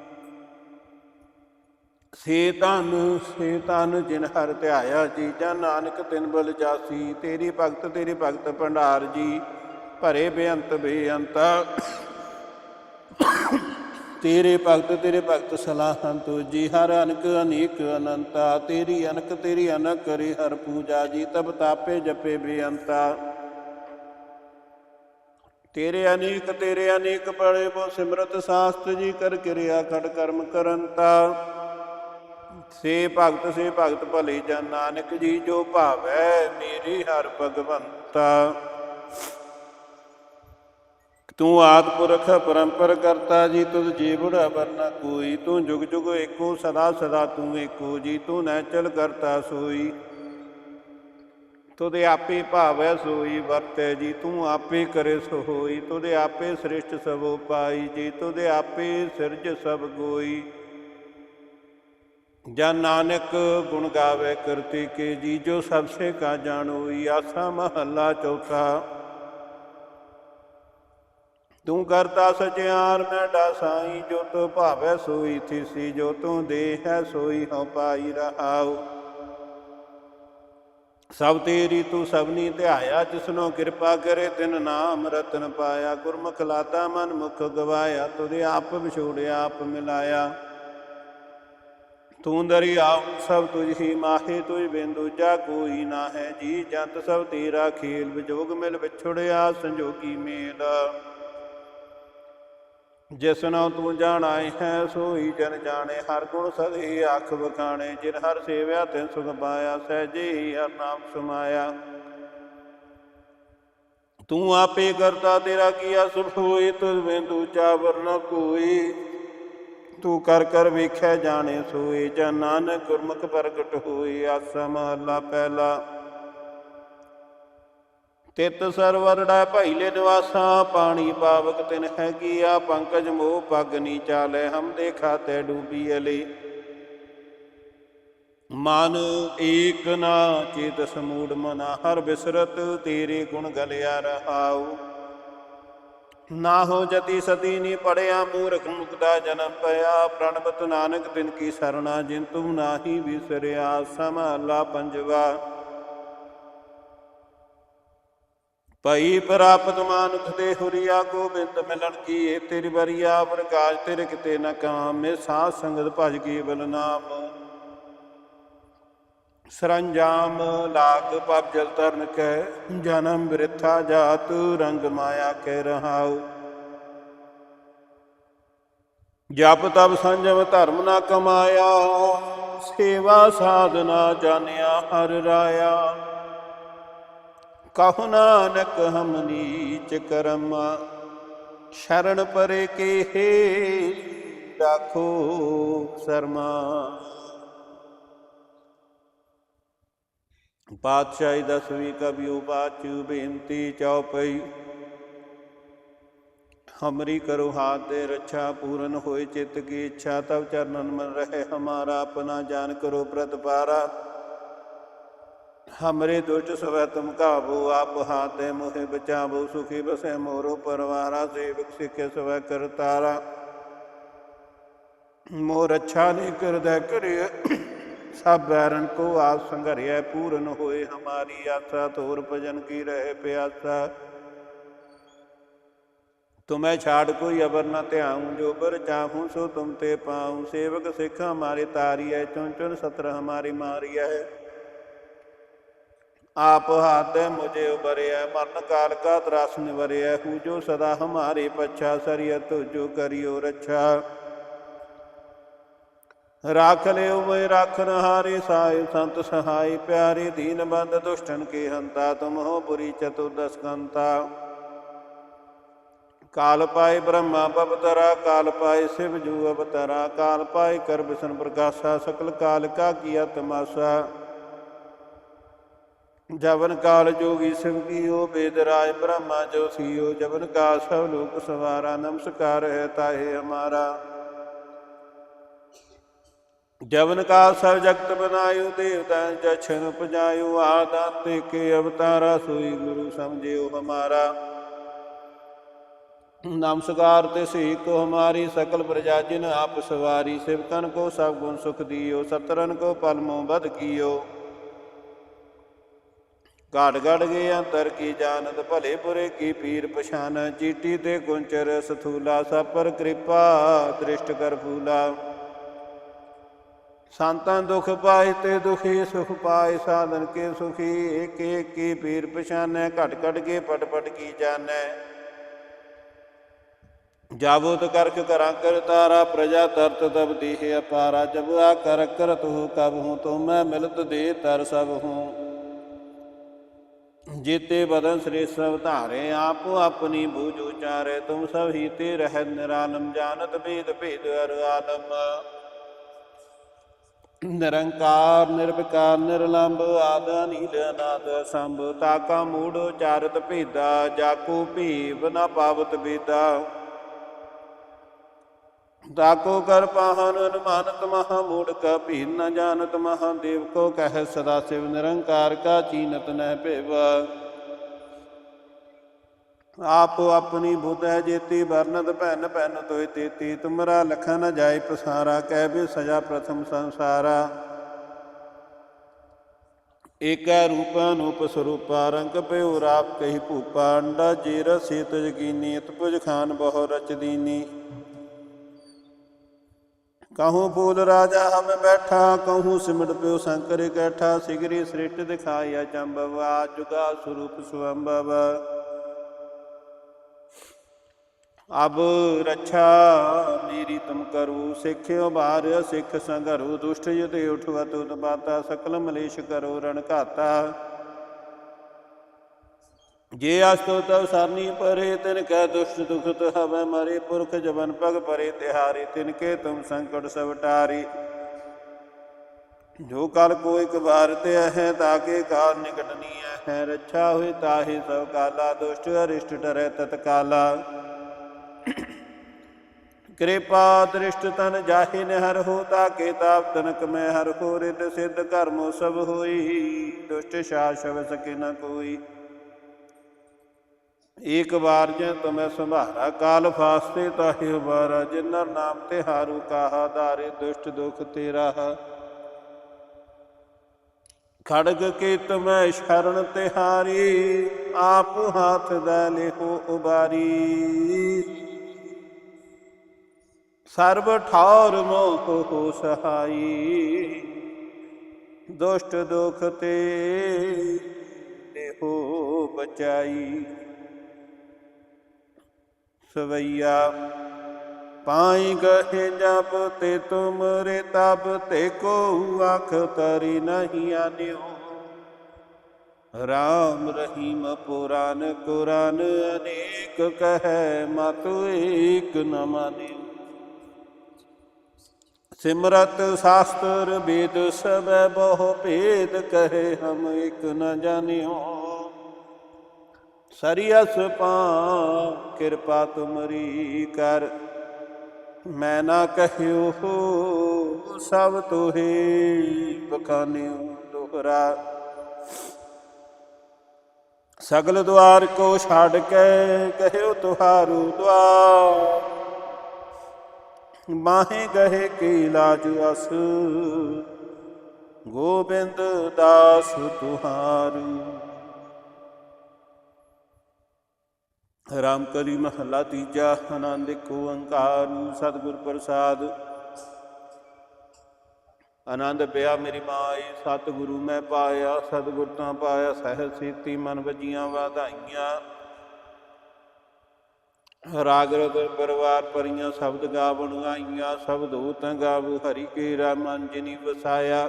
ਸੇ ਤਨ ਸੇ ਤਨ ਜਿਨ ਹਰ ਧਿਆਇਆ ਜੀ, ਜਨ ਨਾਨਕ ਤਿਨ ਬਲ ਜਾਸੀ, ਤੇਰੀ ਭਗਤ ਤੇਰੀ ਭਗਤ ਭੰਡਾਰ ਜੀ, ਭਰੇ ਬੇਅੰਤ ਬੇਅੰਤ। ਤੇਰੇ ਭਗਤ ਤੇਰੇ ਭਗਤ ਸਲਾਹਨ ਤੋ ਜੀ ਹਰ ਅਨਕ, ਅਨੇਕ ਅਨੰਤਾ। ਤੇਰੀ ਅਨਕ ਤੇਰੀ ਅਨਕ ਕਰੇ ਹਰ ਪੂਜਾ ਜੀ, ਤਬ ਤਾਪੇ ਜਪੇ ਬੇਅੰਤਾ। ਤੇਰੇ ਅਨੇਕ ਤੇਰੇ ਅਨੇਕ ਬੜੇ ਬੋ ਸਿਮਰਤ ਸਾਸਤ ਜੀ, ਕਰ ਕਿਰਿਆ ਖੜ ਕਰਮ ਕਰੰਤਾ। ਸੇ ਭਗਤ ਸੇ ਭਗਤ ਭਲੇ ਜਨ ਨਾਨਕ ਜੀ ਜੋ ਭਾਵੈ ਮੇਰੀ ਹਰ ਭਗਵੰਤਾ। ਤੂੰ ਆਦ ਪੁਰਖ ਪਰੰਪਰ ਕਰਤਾ ਜੀ, ਤੁਧ ਜੀਵੜ ਵਰਨਾ ਕੋਈ। ਤੂੰ ਜੁਗ ਜੁਗ ਏਕੋ, ਸਦਾ ਸਦਾ ਤੂੰ ਏਕੋ ਜੀ, ਤੂੰ ਨੈਚਲ ਕਰਤਾ ਸੋਈ। ਤੁਦੇ ਆਪੇ ਭਾਵੈ ਸੋਈ, ਵਰਤੈ ਜੀ, ਤੂੰ ਆਪੇ ਕਰੇ ਸੋ ਹੋਈ ਤੁਦੇ ਆਪੇ ਸ੍ਰਿਸ਼ਟ ਸਭੋ ਪਾਈ ਜੀ ਤੁਦੇ ਆਪੇ ਸਿਰਜ ਸਭ ਗੋਈ। ਜਨ ਨਾਨਕ ਗੁਣ ਗਾਵੇ ਕਰਤੇ ਕੇ ਜੀ, ਜੋ ਸਭ ਸੇ ਕਾ ਜਾਣੋਈ, ਆਸਾ ਮਹੱਲਾ ਚੌਥਾ। ਤੂੰ ਕਰਤਾ ਸਚਿਆਰ, ਮੈਂ ਡਾਸਾਈ, ਜੋ ਤੋ ਭਾਵੈ ਸੋਈ ਥੀਸੀ, ਜੋ ਤੂੰ ਦੇ ਹੈ ਸੋਈ, ਹਉ ਪਾਈ ਰਹਾਉ। ਸਭ ਤੇਰੀ ਤੂੰ ਸਭਨੀ ਧਿਆਇਆ, ਜਿਸਨੋ ਕਿਰਪਾ ਕਰੇ, ਤਿਨ ਨਾਮ ਰਤਨ ਪਾਇਆ। ਗੁਰਮੁਖ ਲਾਤਾ ਮਨ ਮੁਖ ਗਵਾਇਆ ਤੁਦੇ ਆਪ ਵਿਛੋੜਿਆ, ਆਪ ਮਿਲਾਇਆ। ਤੂੰ ਦਰਿਆਉ ਸਭ ਤੁਝ ਹੀ ਮਾਹੇ, ਤੁਝ ਬਿਨ ਦੂਜਾ ਕੋਈ ਨਾ ਹੈ ਜੀ ਜੰਤ ਸਭ ਤੇਰਾ ਖੇਲ, ਵਿਜੋਗ ਮਿਲ ਵਿਛੜਿਆ, ਸੰਜੋਗੀ ਮੇਲ। ਜਿਸਨੋ ਤੂੰ ਜਾਣਾਏ ਹੈ, ਸੋਈ ਜਨ ਜਾਣੇ, ਹਰ ਗੁਣ ਸਦੇ ਅੱਖ ਵਖਾਣੇ। ਜਿਨ ਹਰ ਸੇਵਿਆ, ਤਿਨ ਸੁਖ ਪਾਇਆ, ਸਹਿਜੇ ਹੀ ਹਰ ਨਾਮ ਸਮਾਇਆ। ਤੂੰ ਆਪੇ ਕਰਤਾ, ਤੇਰਾ ਕੀਆ ਸੁਖ ਹੋਏ ਤੁਧ ਬਿਨ ਦੂਜਾ ਵਰਨ ਕੋਈ। ਤੂੰ ਕਰ ਕਰ ਵੇਖਿਆ ਜਾਣੇ ਸੋਏ, ਜਾਂ ਨਾਨਕ ਗੁਰਮੁਖ ਪ੍ਰਗਟ ਹੋਏ, ਆਸਾ ਮਹਲਾ ਪਹਿਲਾ। ਤਿਤ ਸਰਵਰੜਾ ਭਾਈਲੇ ਨਿਵਾਸਾ, ਪਾਣੀ ਪਾਵਕ ਤਿਨ ਹੈਗੀ ਆ, ਪੰਕਜ ਮੋਹ ਪੱਗ ਨੀ ਚਾਲੇ, ਹਮ ਦੇਖਾ ਤੇ ਡੂਬੀ ਅਲੀ। ਮਨ ਏਕ ਨਾ ਚੇਤ ਸਮੂੜ ਮਨਾ, ਹਰ ਬਿਸਰਤ ਤੇਰੇ ਗੁਣ ਗਲਿਆ ਰਹਾਉ। ਨਾ ਹੋ ਜਤੀ ਸਤੀ ਨੀ ਪੜਿਆ ਮੂਰਖ ਮੁਕਦਾ ਜਨਮ ਪਿਆ। ਪ੍ਰਣਵਤ ਨਾਨਕ ਤਿਨ ਕੀ ਸਰਣਾ, ਜਿਨ ਤੂੰ ਨਾਹੀ ਵਿਸਰਿਆ ਸਮਹਲਾ ਪੰਜਵਾ। ਭਈ ਪ੍ਰਾਪਤ ਮਾਨੁਖ ਦੇ ਹੁਰੀਆ, ਗੋਬਿੰਦ ਮਿਲਣ ਕੀ ਏ ਤੇਰੀ ਬਰੀਆ ਪ੍ਰਕਾਸ਼ ਤੇਰੇ ਕਿਤੇ ਨ ਕਾਮ ਮੇ ਸਾਧ ਸੰਗਤ ਭਜ ਕੀ ਬਲ ਨਾਮ। ਸਰੰਜਾਮ ਲਾਗ ਪਬ ਜਲ ਤਰਨ ਕੈ, ਜਨਮ ਬਿਰਥਾ ਜਾਤ ਰੰਗ ਮਾਇਆ ਕਹਿ ਰਹਾਉ। ਜਪ ਤਪ ਸੰਜਮ ਧਰਮ ਨਾ ਕਮਾਇਆ, ਸੇਵਾ ਸਾਧਨਾ ਜਾਣਿਆ ਹਰ ਰਾਇਆ। ਕਹੁ ਨਾਨਕ ਹਮ ਨੀਚ ਕਰਮ, ਸ਼ਰਨ ਪਰੇ ਕੇ ਹੈ, ਰਾਖੋ ਸਰਮਾ। ਪਾਤਸ਼ਾਹੀ ਦਸਵੀਂ ਕਬਿਉ ਬਾਚੂ ਬੇਨਤੀ ਚਉਪਈ ਹਮਰੀ ਕਰੋ ਹਾਥ ਦੇ ਰੱਛਾ, ਪੂਰਨ ਹੋਏ ਚਿਤ ਕੀ ਇੱਛਾ ਤਬ ਚਰਨਨ ਮਨ ਰਹੇ ਹਮਾਰਾ, ਆਪਣਾ ਜਾਨ ਕਰੋ ਪ੍ਰਤਪਾਰਾ ਹਮਰੇ ਦੁਸ਼ਟ ਸਵੈ ਤੁਮ ਕਾਬੂ ਆਪ ਹਾਤੇ ਮੋਹਿ ਬਚਾਵੋ, ਸੁਖੀ ਬਸੈ ਮੋਰੋ ਪਰਵਾਰਾ, ਸੇਵਕ ਸਿੱਖੇ ਸਵੈ ਕਰਤਾਰਾ। ਮੋਰ ਅੱਛਾ ਨਹੀਂ ਕਰਦਾ ਕਰਿਆ ਸਭ ਬੈਰਨ ਕੋ ਆਪ ਸੰਘਰਿਆ ਪੂਰਨ ਹੋਏ ਹਮਾਰੀ ਆਸਾ ਤੋਰ ਭਜਨ ਕੀ ਰਹੇ ਪਿਆਸਾ ਤੁਮੈ ਛਾੜ ਕੋਈ ਅਬਰ ਨ ਧਿਆਉ ਜੋ ਬਰ ਚਾਹੂੰ ਸੋ ਤੁਮ ਤੇ ਪਾਉ ਸੇਵਕ ਸਿੱਖ ਹਮਾਰੇ ਤਾਰੀਐ ਚੁਨ ਚੁਨ ਸਤਰ ਹਮਾਰੀ ਮਾਰੀਐ ਆਪ ਹਾਥ ਮੁਝੇ ਉਬਰਿਆ ਮਰਨ ਕਾਲ ਕਾ ਤਰਾਸ ਨਿਵਰਿਆ ਹੂ ਜੋ ਸਦਾ ਹਮਾਰੇ ਪਛਾ ਸਰੀਅਤ ਜੋ ਕਰਿਓ ਰੱਛਾ ਰਾਖ ਲਿਓ ਮੈਂ ਰਾਖਨ ਹਾਰੇ ਸਾਏ ਸੰਤ ਸਹਾਈ ਪਿਆਰੇ ਦੀਨ ਬੰਦ ਦੁਸ਼ਟਨ ਕੇ ਹੰਤਾ ਤੁਮ ਹੋ ਪੁਰੀ ਚਤੁਰਦਸ ਕੰਤਾ। ਕਾਲ ਪਾਏ ਬ੍ਰਹਮਾ ਬਵਤਰਾ, ਕਾਲ ਪਾਏ ਸਿਵ ਜੂ ਅਵਤਰਾ, ਕਾਲ ਪਾਏ ਕਰ ਬਿਸ਼ਨ ਪ੍ਰਕਾਸ਼ਾ, ਸਕਲ ਕਾਲ ਕਾ ਕੀਆ ਤਮਾਸਾ ਜਵਨ ਕਾਲ ਜੋਗੀ ਸਿਵ ਕੀਓ, ਬੇਦ ਬ੍ਰਹਮਾ ਜੋ ਸੀਓ, ਜਵਨ ਕਾ ਸਭ ਲੋਕ ਸਵਾਰਾ, ਨਮਸਕਾਰ ਹੈ ਤਾਹੇ ਹਮਾਰਾ। ਜਵਨ ਕਾ ਸਭ ਜਗਤ ਬਨਾਇਓ, ਦੇਵਤਾ ਜਛਨ ਪਜਾਇਓ ਆਦਾਤੇ ਕੇ ਅਵਤਾਰਾ ਸੋਈ ਗੁਰੂ ਸਮਝਿਓ ਹਮਾਰਾ। ਨਮਸਕਾਰ ਤੇ ਸਹੀ ਕੋ ਹਮਾਰੀ, ਸਕਲ ਪ੍ਰਜਾ ਜਿਨ ਆਪ ਸਵਾਰੀ ਸਿਵਕਨ ਕੋ ਸਭ ਗੁਣ ਸੁਖ ਦਿਓ ਸਤਰਨ ਕੋ ਪਲਮੋ ਬਦ ਕੀਓ। ਘਾੜ ਘੜ ਗਏ ਅੰਤਰ ਕੀ ਜਾਣਤ, ਭਲੇ ਬੁਰੇ ਕੀ ਪੀਰ ਪਛਾਨ, ਚੀਟੀ ਤੇ ਗੁੰਚਰ ਸਥੂਲਾ ਸਪਰ ਕਿਰਪਾ, ਦ੍ਰਿਸ਼ਟ ਕਰ ਫੂਲਾ। ਸੰਤਾਂ ਦੁਖ ਪਾਏ ਤੇ ਦੁਖੀ, ਸੁਖ ਪਾਏ, ਸਾਧਨ ਕੇ ਸੁਖੀ, ਏਕ ਏਕ ਕੀ ਪੀਰ ਪਛਾਨੈ, ਘਟ ਘਟ ਕੇ ਪਟ ਪਟ ਕੀ ਜਾਣੈ। ਜਾਬੋ ਕਰਕ ਕਰਾਂ ਕਰ ਤਾਰਾ, ਪ੍ਰਜਾ ਤਰਤ ਤਬ ਦੇਹ ਅਪਾਰਾ, ਜਬ ਆ ਕਰ ਕਰਤ ਹੋ ਕਬ ਹੂੰ, ਤੋ ਮੈਂ ਮਿਲਤ ਦੇ ਤਰ ਸਭ ਹੂੰ। ਜੀਤੇ ਬਦਨ ਸ੍ਰੀ ਸਭ ਧਾਰੇ, ਆਪੋ ਆਪਣੀ ਬੂਝ ਉਚਾਰੇ, ਤੁਮ ਸਭ ਹੀ ਤੇ ਰਹਿ ਨਿਰਾਲਮ, ਜਾਣਤ ਭੇਦ ਭੇਦ ਅਰ ਆਲਮ। ਨਿਰੰਕਾਰ, ਨਿਰਵਿਕਾਰ ਨਿਰਲੰਭ ਆਦ ਨੀਲ ਅਨਾਦ ਸੰਭ। ਤਾਕਾ ਮੂੜ ਉਚਾਰਤ ਭੇਦਾ, ਜਾਕੋ ਭੀਵ, ਨ ਪਾਵਤ ਬੇਦਾ। ਤਾਕੋ ਕਰ ਪਾਹਨ, ਅਨਮਾਨਤ ਮਹਾ ਮੂੜ ਕਾ ਭੀ ਨ ਜਾਣਤ ਮਹਾ ਦੇਵ ਕੋ ਕਹਿ, ਸਦਾ ਸਿਵ ਨਿਰੰਕਾਰ ਕਾ ਚੀਨਤ ਨਹਿ ਭੇਵਾ। ਆਪੋ ਆਪਣੀ ਬੁੱਧ ਹੈ ਜੇਤੀ ਵਰਨਤ ਭੈਨ ਭੈਨ ਤੋਇ ਤੇਤੀ, ਤੁਮਰਾ ਲਖਨ ਨ ਜਾਏ ਪਸਾਰਾ, ਕਹਿ ਵੀ ਸਜਾ ਪ੍ਰਥਮ ਸੰਸਾਰਾ। ਏਕੈ ਰੂਪ ਅਨੂਪ ਸਰੂਪਾ, ਰੰਗ ਪਿਉ ਰਾਪ ਕਹੀ ਭੂਪਾ, ਅੰਡਾ ਜੀਰ ਸੀਤ ਜਗੀਨੀ ਇਤਪੁਜ ਖਾਨ ਬਹੁ ਰਚ ਦੀਨੀ। ਕਹੂੰ ਫੂਲ ਰਾਜਾ ਹਮ ਬੈਠਾ, ਕਹੂੰ ਸਿਮਟ ਪਿਓ ਸ਼ੰਕਰ ਇਕੱਠਾ ਸਿਗਰੀ ਸ੍ਰਿਸ਼ਟ ਦਿਖਾਇਆ ਚੰਬਵਾ ਜੁਗਾ ਸਰੂਪ ਸੁਅੰਬਵ। ਅਬ ਰੱਛਾ ਮੇਰੀ ਤੁਮ ਕਰੋ ਸਿੱਖਿਓ ਬਾਰ ਸਿੱਖ ਸੰਗਰੋ ਦੁਸ਼ਟ ਯਤੇ ਉਠਵਤ ਉਤਪਾਤਾ ਸਕਲ ਮਲੇਸ਼ ਕਰੋ, ਰਣ ਘਾਤਾ। ਜੇ ਅਸਤੋ ਤਵ ਸਰਨੀ ਪਰੇ, ਤਿਨ ਕੈ ਦੁਸ਼ਟ ਦੁਖਤ ਹਵੈ ਮਰੇ, ਪੁਰਖ ਜਵਨ ਪਗ ਪਰੇ, ਤਿਹਾਰੀ, ਤਿਨ ਕੇ ਤੁਮ ਸੰਕਟ ਸਭ ਟਾਰੀ। ਜੋ ਕਲ ਕੋ ਇਕ ਵਾਰ ਤੇ ਹੈ ਤਾਕੇ ਕਾਲ ਨਿਕਟਨੀ ਹੈ ਰੱਛਾ ਹੋਏ ਤਾਹੇ ਸਭ ਕਾਲਾ, ਦੁਸ਼ਟ ਅਰਿਸ਼ਟ ਡਰੈ ਤਤਕਾਲਾ। ਕਿਰਪਾ ਦ੍ਰਿਸ਼ਟ ਤਨ ਜਾਹੇ ਨ ਹੋ, ਤਾਕੇ ਤਾਪ ਤਨਕ ਮੈਂ ਹਰ ਹੋ ਰਿਤ ਸਿੱਧ ਕਰਮੋ ਸਭ ਹੋਈ। ਦੁਸ਼ਟ ਸ਼ਾਸਵ ਸਕੇ ਨ ਕੋਈ। ਏਕ ਵਾਰ ਜੇ ਤੁਮੈ ਸੰਭਾਰਾ, ਕਾਲ ਫਾਸਤੇ ਤਾਹਿ ਉਬਾਰਾ ਜਿਨਰ ਨਾਮ ਤੇ ਹਾਰੂ ਕਾਹਾ ਧਾਰੇ, ਦੁਸ਼ਟ ਦੁਖ ਤੇਰਾ। ਖੜਗ ਕੇ ਤੁਮੈ ਸ਼ਰਨ ਤੇ ਆਪ ਹੱਥ ਦਾ ਲਿਹੋ ਉਬਾਰੀ। ਸਰਬ ਠੌਰ ਮੋਹ ਹੋ ਸਹਾਈ ਦੁਸ਼ਟ ਦੁਖ ਤੇ ਦੇਹੋ ਬਚਾਈ। ਸਵਈਆ, ਪਾਈ ਗਏ ਜਬ ਤੇ ਤੁਮਰੇ ਤਬ ਤੇ ਕੋ ਆਖ ਤਰੀ ਨਹੀਂ ਆਨਿਓ ਰਾਮ ਰਹੀਮ ਪੁਰਾਨ ਕੁਰਾਨ ਅਨੇਕ ਕਹੈ, ਮਤ ਏਕ ਨ ਮਾਨਿਓ। ਸਿਮਰਤ ਸ਼ਾਸਤਰ ਵੇਦ ਸਭੈ ਬਹੁ ਭੇਦ ਕਹੇ ਹਮ ਇਕ ਨ ਜਾਣਿਓ। ਸਰੀਅਸ ਪਾ ਕਿਰਪਾ ਤੁਮਰੀ ਕਰ, ਮੈਂ ਨਾ ਕਹਿਓ ਹੋ ਸਭ ਤੋਹੇ ਬਖਾਨਿਓ ਦੋਹਰਾ। ਸਗਲ ਦੁਆਰ ਕੋ ਛੱਡ ਕੇ ਕਹਿਓ ਤੁਹਾਰੂ ਦੁਆਰ। ਮਾਹੇ ਗਏ ਕੀ ਲਾਜ ਅਸ। ਗੋਬਿੰਦ ਦਾਸ ਤੁਹਾਰੂ। ਰਾਮ ਕਲੀ ਮਹਲਾ ਤੀਜਾ ਆਨੰਦ ਏਕ ਓੰਕਾਰ ਸਤਿਗੁਰ ਪ੍ਰਸਾਦ। ਆਨੰਦ ਪਿਆ ਮੇਰੀ ਮਾਈ, ਸਤਿਗੁਰੂ ਮੈਂ ਪਾਇਆ, ਸਤਿਗੁਰ ਤਾਂ ਪਾਇਆ, ਸਹਿਜ ਸੀਤੀ ਮਨ ਵਜੀਆਂ ਵਾਧਾਈਆਂ। ਰਾਗਰਗ ਪਰਵਾਰ ਪਰੀਆਂ ਸ਼ਬਦ ਗਾਵਣ ਆਈਆਂ ਸ਼ਬਦ ਹੋਤ ਗਾਵ ਹਰੀ ਕੇ ਮਨ ਜਿਨੀ ਵਸਾਇਆ।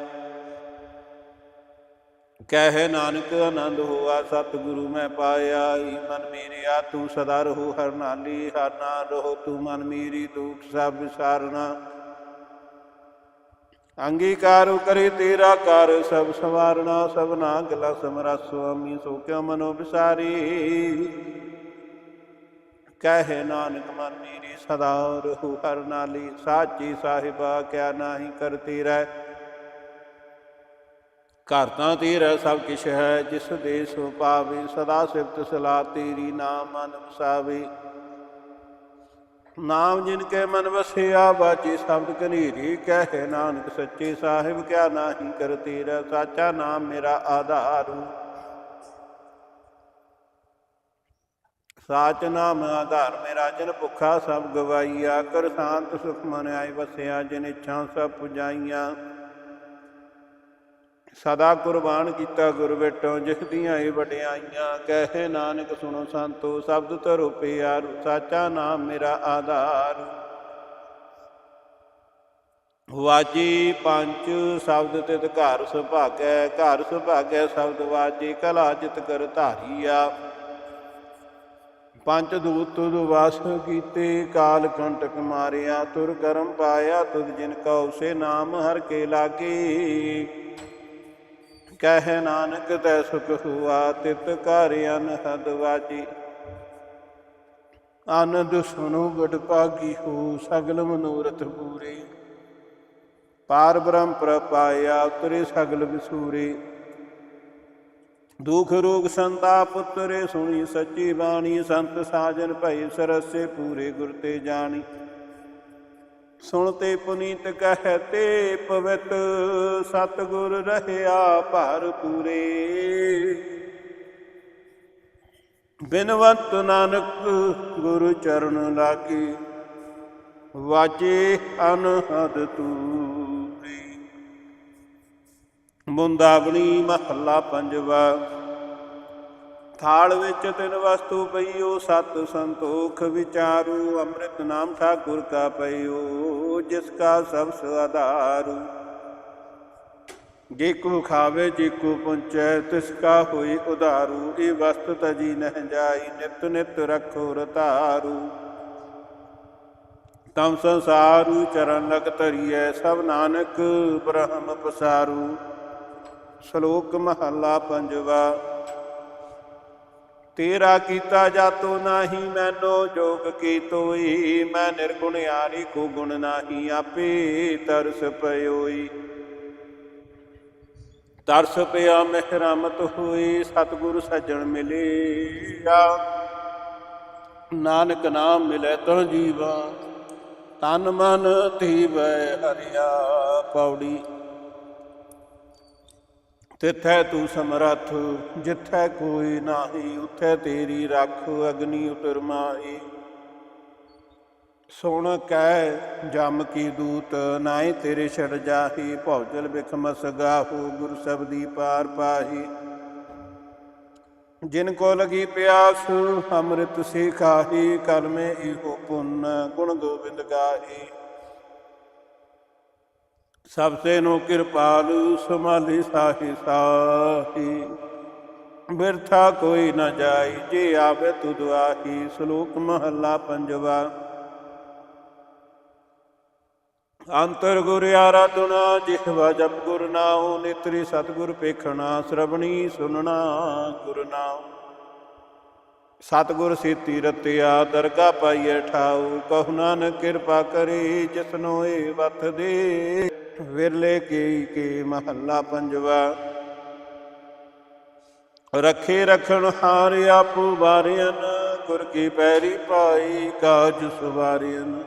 ਕਹਿ ਨਾਨਕ ਆਨੰਦ ਹੋਆ, ਸਤਿਗੁਰੂ ਮੈਂ ਪਾਇਆ, ਈ ਮਨ ਮੇਰਿਆ, ਤੂੰ ਸਦਾ ਰਹੋ ਹਰ ਨਾਲੀ, ਹਰ ਨਾਲ ਰਹੋ ਤੂੰ ਮਨ ਮੇਰੀ ਦੁਖ ਸਭ ਵਿਸਾਰਨਾ। ਅੰਗੀਕਾਰ ਕਰੇ ਤੇਰਾ ਕਰ, ਸਭ ਸਵਾਰਣਾ ਸਭਨਾ ਗਲਾ ਸਮਰਾ ਸੁਆਮੀ, ਸੋ ਕਿਉ ਮਨੋ ਵਿਸਾਰੀ। ਕਹਿ ਨਾਨਕ ਮਨ ਮੇਰੀ ਸਦਾ, ਰਹੋ ਹਰ ਨਾਲੀ, ਸਾਚੀ ਸਾਹਿਬਾ ਕਿਆ ਨਾਹੀ ਕਰਤੀ ਰਹਿ ਘਰ ਤਾਂ ਤੇਰਾ, ਸਭ ਕਿਛ ਹੈ, ਜਿਸ ਦੇ ਸੋ ਪਾਵੇ, ਸਦਾ ਸਿਫਤ ਸਲਾ ਤੇਰੀ, ਨਾਮ ਮਨ ਵਸਾਵੇ। ਨਾਮ ਜਿਨ ਕੇ ਮਨ ਵਸਿਆ, ਬਾਚੀ ਸ਼ਬਦ ਕਨੀਰੀ ਕਹਿ ਨਾਨਕ ਸੱਚੇ ਸਾਹਿਬ ਕਿਆ ਨਾਹੀ ਕਰ ਤੇਰਾ। ਸਾਚਾ ਨਾਮ ਮੇਰਾ ਆਧਾਰੂ। ਸਾਚ ਨਾਮ ਆਧਾਰ ਮੇਰਾ ਜਨ ਭੁੱਖਾ ਸਭ ਗਵਾਈਆ, ਕਰ ਸ਼ਾਂਤ ਸੁਖ ਮਨ ਆਈ ਵਸਿਆ, ਜਿਨ ਇੱਛਾ ਸਭ ਪੁਜਾਈਆਂ। ਸਦਾ ਕੁਰਬਾਨ ਕੀਤਾ ਗੁਰ ਵੇਟੋਂ ਜਿਸ ਦੀਆਂ ਇਹ ਵਡਿਆਈਆਂ, ਕਹੇ ਨਾਨਕ ਸੁਣੋ ਸੰਤੋ, ਸ਼ਬਦ ਧਰੋ ਪਿਆਰ, ਸਾਚਾ ਨਾਮ ਮੇਰਾ ਆਧਾਰ। ਵਾਜੀ ਪੰਜ, ਸ਼ਬਦ ਤਿਤ ਘਰ ਸੁਭਾਗੈ ਘਰ ਸੁਭਾਗੈ, ਸ਼ਬਦ ਵਾਜੀ, ਕਲਾ ਜਿਤ ਕਰ ਧਾਰੀਆ। ਪੰਜ ਦੂਤ ਤੁਧ ਵਾਸ ਕੀਤੇ, ਕਾਲ ਕੰਟਕ ਮਾਰਿਆ, ਤੁਰ ਕਰਮ ਪਾਇਆ, ਤੁਧ ਜਿਨ ਕਉ ਸੇ ਨਾਮ ਹਰ ਕੇ ਲਾਗੇ। ਕਹਿ ਨਾਨਕ, ਤੈ ਸੁਖ ਹੁਆ, ਤਿਤ ਕਰ ਅਨਹਦ ਵਾਜੀ। ਆਨੰਦ ਸੁਨੋ ਗੜ ਭਾਗੀ ਹੋ, ਸਗਲ ਮਨੋਰਥ ਪੂਰੇ। ਪਾਰ ਬ੍ਰਹਮ ਪ੍ਰਪਾਇਆ ਉਤਰੇ ਸਗਲ ਵਿਸੂਰੇ। ਦੁਖ ਰੋਗ ਸੰਤਾਪ ਉਤਰੇ ਸੁਣੀ ਸੱਚੀ ਬਾਣੀ, ਸੰਤ ਸਾਜਨ ਭਈ ਸਰਸੇ ਪੂਰੇ ਗੁਰ ਤੇ ਜਾਣੀ। ਸੁਣਤੇ ਪੁਨੀਤ ਕਹਤੇ ਪਵਿੱਤ, ਸਤਗੁਰ ਰਹਿਆ ਭਰ ਪੂਰੇ। ਬਿਨਵੰਤ ਨਾਨਕ ਗੁਰੂ ਚਰਨ ਲਾਗੀ ਵਾਜੇ ਅਨਹਦ ਤੂਰੀ ਮੁੰਦਾਵਣੀ ਮਹੱਲਾ ਪੰਜਵਾ। ਥਾਲ ਵਿੱਚ ਤਿੰਨ ਵਸਤੂ ਪਈਓ, ਸਤ ਸੰਤੋਖ ਵਿਚਾਰੂ, ਅੰਮ੍ਰਿਤ ਨਾਮ ਠਾਕੁਰ ਕਾ ਪਈਓ, ਜਿਸ ਕਾ ਸਭ ਆਧਾਰੂ। ਜੇ ਕੋ ਖਾਵੇ, ਜੇ ਕੋ ਪੁੰਚੈ ਤਿਸ ਕਾ ਹੋਈ ਉਧਾਰੂ। ਇਹ ਵਸਤ ਤਜੀ ਨਹਿ ਜਾਈ, ਨਿਤ ਨਿਤ ਰਖੋ ਰਤਾਰੂ। ਤਮ ਸੰਸਾਰੂ ਚਰਨ ਲਗ ਧਰੀਐ, ਸਭ ਨਾਨਕ ਬ੍ਰਹਮ ਪਸਾਰੂ। ਸ਼ਲੋਕ ਮਹੱਲਾ ਪੰਜਵਾ, ਤੇਰਾ ਕੀਤਾ ਜਾਤੋ ਨਾਹੀ, ਮੈਨੋ ਜੋਗ ਕੀ ਤੋਈ ਮੈਂ ਨਿਰਗੁਣ ਆਰੀ ਕੋ ਗੁਣ ਨਾਹੀ, ਆਪੇ ਤਰਸ ਪਇਓਈ ਤਰਸ ਪਿਆ ਮਹਿਰਮਤ ਹੋਈ, ਸਤਿਗੁਰ ਸੱਜਣ ਮਿਲਿਆ। ਨਾਨਕ ਨਾਮ ਮਿਲੇ ਤਨ ਜੀਵਾ, ਤਨ ਮਨ ਧੀਵੈ ਹਰਿਆ, ਪੌੜੀ ਤਿੱਥੈ ਤੂੰ ਸਮਰੱਥ, ਜਿੱਥੈ ਕੋਈ ਨਾਹੀ, ਉਥੈ ਤੇਰੀ ਰੱਖ ਅਗਨੀ ਉਤਰ ਮਾਈ ਸੁਣ ਕੈ ਜਮ ਕੀ ਦੂਤ ਨਾਏ ਤੇਰੇ ਛੜ ਜਾਹੀ, ਭੌਜਲ ਬਿਖਮਸ ਗਾਹੂ ਗੁਰ ਸਬਦੀ ਪਾਰ ਪਾਹੀ। ਜਿਨ ਕੋ ਲਗੀ ਪਿਆਸ, ਅੰਮ੍ਰਿਤ ਸੇ ਖਾਹੀ, ਕਰਮੇ ਇਹੋ ਪੁੰਨ, ਗੁਣ ਗੋਬਿੰਦ ਗਾਹੀ। ਸਭ ਸੇ ਨੋ ਕਿਰਪਾਲੂ ਸਮਾਲੀ ਸਾਹੀ ਸਾਹੀ। ਬਿਰਥਾ ਕੋਈ ਨਾ ਜਾਈ, ਜੇ ਆਵੇ ਤੁਧ ਆਹੀ। ਸ਼ਲੋਕ ਮਹੱਲਾ ਪੰਜਵਾ। ਅੰਤਰ ਗੁਰ ਆਰਾਧਨਾ ਜਿਹਵਾ ਜਪ ਗੁਰ ਨਾਉ, ਨਿਤਰੀ ਸਤਗੁਰ ਪੇਖਣਾ, ਸ਼ਰਵਣੀ ਸੁਨਣਾ ਗੁਰ ਨਾਉ। ਸਤਗੁਰ ਸੀਤੀ ਰਤਿਆ, ਦਰਗਾ ਪਾਈਏ ਠਾਉ। ਕਹੁ ਨਾਨਕ ਕਿਰਪਾ ਕਰੀ ਜਿਸਨੋ ਏ ਵਤ ਦੇ। ਵਿਰਲੇ ਕੀ ਕੀ ਮਹੱਲਾ ਪੰਜਵਾ। ਰਖੇ ਰਖਣ ਹਾਰ ਆਪੂ ਵਾਰਿਆਨ ਗੁਰ ਕੀ ਪੈਰੀ ਪਾਈ ਕਾਜ ਸਵਾਰਿਆਨ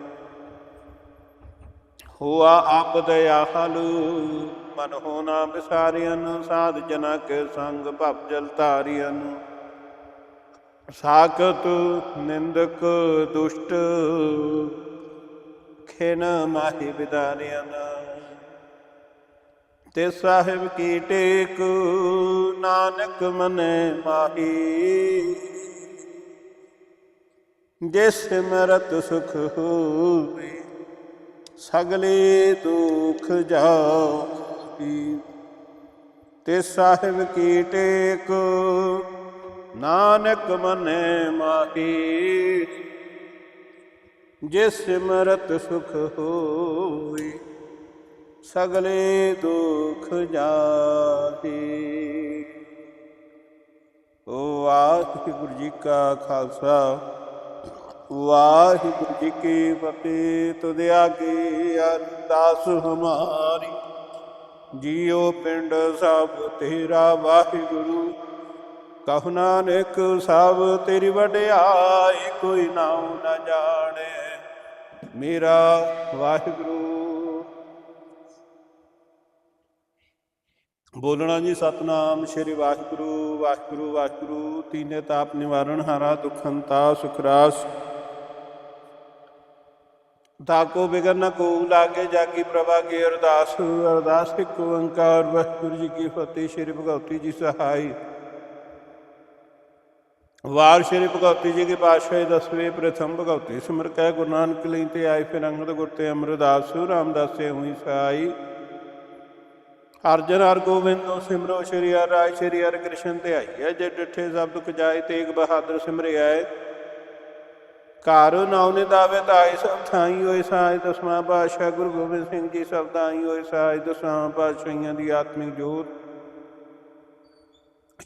ਹੋਆ ਆਪ ਦਇਆਲੂ, ਮਨ ਹੋਣਾ ਵਿਸਾਰਿਆਨ ਸਾਧ ਜਨਾ ਕੇ ਸੰਗ ਭਵ ਜਲ ਤਾਰਿਆਨ ਸਾਖਤ ਨਿੰਦਕ ਦੁਸ਼ਟ, ਖੇਨ ਮਾਹੀ ਵਿਦਾਰਿਆਨ ਤੇ ਸਾਹਿਬ ਕੀ ਟੇਕ, ਨਾਨਕ ਮਨੇ ਮਾਹੀ। ਜਿਸ ਸਿਮਰਤ ਸੁਖ ਹੋਵੇ, ਸਗਲੇ ਦੁਖ ਜਾਈ ਤੇ ਸਾਹਿਬ ਕੀ ਟੇਕ, ਨਾਨਕ ਮਨੈ ਮਾਹੀ। ਜਿਸ ਸਿਮਰਤ ਸੁਖ ਹੋਈ ਸਗਲੇ ਦੁਖ ਜਾਹੀ। ਵਾਹਿਗੁਰੂ ਜੀ ਕਾ ਖਾਲਸਾ, ਵਾਹਿਗੁਰੂ ਜੀ ਕੀ ਫਤਿਹ। ਤੁਧ ਆਗੇ ਅਰਦਾਸ ਹਮਾਰੀ ਜੀਉ ਪਿੰਡ ਸਭ ਤੇਰਾ ਵਾਹਿਗੁਰੂ। ਕਹੁ ਨਾਨਕ, ਸਭ ਤੇਰੀ ਵਡਿਆਈ, ਕੋਈ ਨਾਉ ਨਾ ਜਾਣੇ। ਮੇਰਾ ਵਾਹਿਗੁਰੂ ਬੋਲਣਾ ਜੀ ਸਤਨਾਮ, ਸ਼੍ਰੀ ਵਾਹਿਗੁਰੂ ਵਾਹਿਗੁਰੂ ਵਾਹਿਗੁਰੂ, ਤੀਨੇ ਤਾਪ ਨਿਵਾਰਣ ਹਾਰਾ ਦੁਖੰਤਾ ਸੁਖਰਾਸ ਤਾਕੋ ਬਿਗਨ ਨ ਕੋ ਲਾਗੇ ਜਾਗੀ ਪ੍ਰਭਾ ਕੀ ਅਰਦਾਸ ਅਰਦਾਸ ਇੱਕ ਓੰਕਾਰ, ਵਾਹਿਗੁਰੂ ਜੀ ਕੀ ਫਤਿਹ, ਸ਼੍ਰੀ ਭਗਵਤੀ ਜੀ ਸਹਾਈ। ਵਾਰ ਸ਼੍ਰੀ ਭਗਵਤੀ ਜੀ ਕੇ ਪਾਤਸ਼ਾਹ, ਦਸਵੇਂ ਪ੍ਰਥਮ ਭਗਵਤੀ ਸਿਮਰ ਕੈ ਗੁਰੂ ਨਾਨਕ ਲਈ ਤੇ ਆਏ ਫਿਰ ਅੰਗਦ ਗੁਰ ਤੇ ਅਮਰਦਾਸ, ਰਾਮਦਾਸ ਹੋਈ ਸਹਾਈ। ਅਰਜਨ ਹਰ ਗੋਬਿੰਦੋ ਸਿਮਰੋ ਸ਼੍ਰੀ ਹਰਿ ਰਾਇ ਸ਼੍ਰੀ ਹਰਿ ਕ੍ਰਿਸ਼ਨ ਧਿਆਈਐ ਜੇ ਡਿਠੇ ਸ਼ਬਦ ਕਜਾਏ ਤੇਗ ਬਹਾਦਰ ਸਿਮਰਿਆ ਘਰ ਨਾਉ ਨੇ ਦਾਵੇ ਤਾਈ ਸਭ ਥਾਈ ਹੋਏ ਸਾਜ ਦਸਵਾਂ ਪਾਤਸ਼ਾਹ ਗੁਰੂ ਗੋਬਿੰਦ ਸਿੰਘ ਜੀ ਸਭ ਥਾਈ ਹੋਏ ਸਾਜ ਦਸਵਾਂ ਪਾਤਸ਼ਾਹੀਆਂ ਦੀ ਆਤਮਿਕ ਜੋਤ।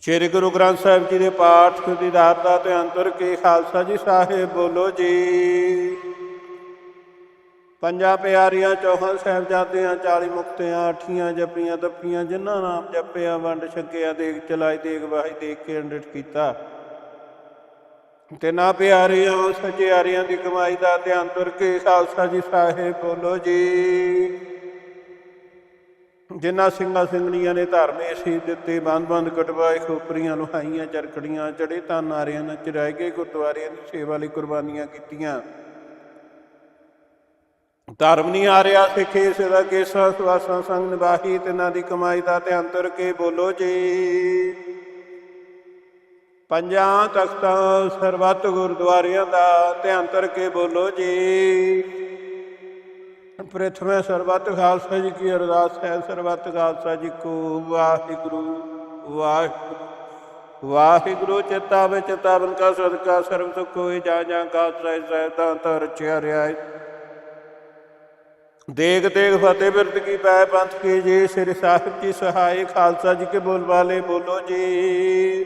ਸ਼੍ਰੀ ਗੁਰੂ ਗ੍ਰੰਥ ਸਾਹਿਬ ਜੀ ਦੇ ਪਾਠ ਦੀ ਦਾਤ ਦਾ ਧਿਆਨ ਤੁਰ ਕੇ ਖਾਲਸਾ ਜੀ ਸਾਹਿਬ ਬੋਲੋ ਜੀ। ਪੰਜਾਂ ਪਿਆਰੀਆਂ ਚੌਹਾਂ ਸਾਹਿਬਜ਼ਾਦਿਆਂ 40 ਮੁਕਤਿਆਂ, ਅੱਠੀਆਂ ਜਪੀਆਂ ਤੱਪੀਆਂ ਜਿਨ੍ਹਾਂ ਨਾਮ ਜਪਿਆ, ਵੰਡ ਛਕਿਆ ਦੇਖ ਚਲਾਈ ਦੇਖ ਵਾਹੀ ਦੇਖ ਕੇ ਅੰਡਿਤ ਕੀਤਾ। ਤੇ ਨਾ ਪਿਆਰਿਆਂ ਸਚਿਆਰਿਆਂ ਦੀ ਕਮਾਈ ਦਾ ਧਿਆਨ ਤੁਰ ਕੇ ਖਾਲਸਾ ਜੀ ਸਾਹਿਬ ਬੋਲੋ ਜੀ। ਜਿਨ੍ਹਾਂ ਸਿੰਘਾਂ ਸਿੰਘਣੀਆਂ ਨੇ ਧਰਮੇ ਸੀ ਦਿੱਤੇ ਬੰਦ ਬੰਦ ਕਟਵਾਏ, ਖੋਪਰੀਆਂ ਲੁਹਾਈਆਂ, ਚਰਖੜੀਆਂ ਚੜੇ ਤਾਂ ਨਾਰਿਆਂ ਨਾਲ ਚਰਾਏ ਗਏ, ਗੁਰਦੁਆਰਿਆਂ ਦੀ ਸੇਵਾ ਲਈ ਕੁਰਬਾਨੀਆਂ ਕੀਤੀਆਂ। ਧਰਮ ਨਹੀਂ ਆ ਰਿਹਾ ਸਿੱਖੇ ਸਦਾ ਕੇਸਾ ਸਵਾਸਾਂ ਸੰਗ ਨਿਭਾਹੀ, ਤਿਨਾਂ ਦੀ ਕਮਾਈ ਦਾ ਧਿਆਨ ਤੁਰ ਕੇ ਬੋਲੋ ਜੀ। ਪੰਜਾਂ ਤਖਤਾਂ ਸਰਬੱਤ ਗੁਰਦੁਆਰਿਆਂ ਦਾ ਧਿਆਨ ਧਰ ਕੇ ਬੋਲੋ ਜੀ। ਪ੍ਰਥਮੇ ਸਰਬੱਤ ਖਾਲਸਾ ਜੀ ਕੀ ਅਰਦਾਸ ਹੈ, ਸਰਬੱਤ ਖਾਲਸਾ ਜੀ ਕੋ ਵਾਹਿਗੁਰੂ ਵਾਹਿਗੁਰੂ। ਵਾਹਿਗੁਰੂ ਚੇਤਾਵੇ ਵਿੱਚ ਤਾਬਨ ਕਾ ਸਦਕਾ, ਸਰਬ ਸੁਖ ਹੋਏ, ਜਾ ਜਾ ਖਾਲਸਾ ਸਹਿਤਾ ਤਰ ਚਿਆਰਿਆ ਦੇਗ ਦੇਗ ਫਤਿਹ ਬਿਰਦ ਕੀ ਪੈ ਪੰਥ ਕੀ ਜੀ, ਸ੍ਰੀ ਸਾਹਿਬ ਜੀ ਸਹਾਇ ਖਾਲਸਾ ਜੀ ਕੇ ਬੋਲ ਵਾਲੇ ਬੋਲੋ ਜੀ।